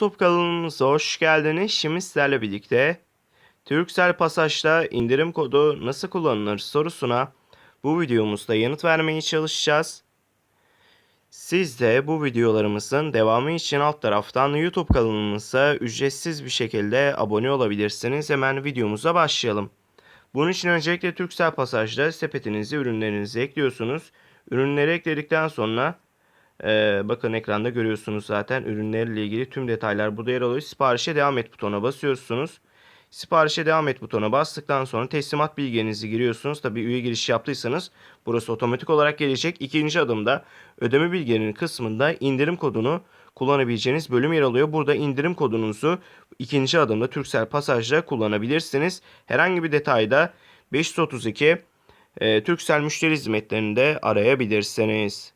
YouTube kanalımıza hoş geldiniz. Şimdi sizlerle birlikte Turkcell Pasaj'da indirim kodu nasıl kullanılır sorusuna bu videomuzda yanıt vermeye çalışacağız. Siz de bu videolarımızın devamı için alt taraftan YouTube kanalımıza ücretsiz bir şekilde abone olabilirsiniz. Hemen videomuza başlayalım. Bunun için öncelikle Turkcell Pasaj'da sepetinizi, ürünlerinizi ekliyorsunuz. Ürünleri ekledikten sonra ee, bakın ekranda görüyorsunuz zaten ürünlerle ilgili tüm detaylar burada yer alıyor. Siparişe devam et butonuna basıyorsunuz. Siparişe devam et butonuna bastıktan sonra teslimat bilginizi giriyorsunuz. Tabi üye giriş yaptıysanız burası otomatik olarak gelecek. İkinci adımda ödeme bilgilerinin kısmında indirim kodunu kullanabileceğiniz bölüm yer alıyor. Burada indirim kodunuzu ikinci adımda Turkcell Pasaj'da kullanabilirsiniz. Herhangi bir detayda 532 e, Turkcell müşteri hizmetlerinde arayabilirsiniz.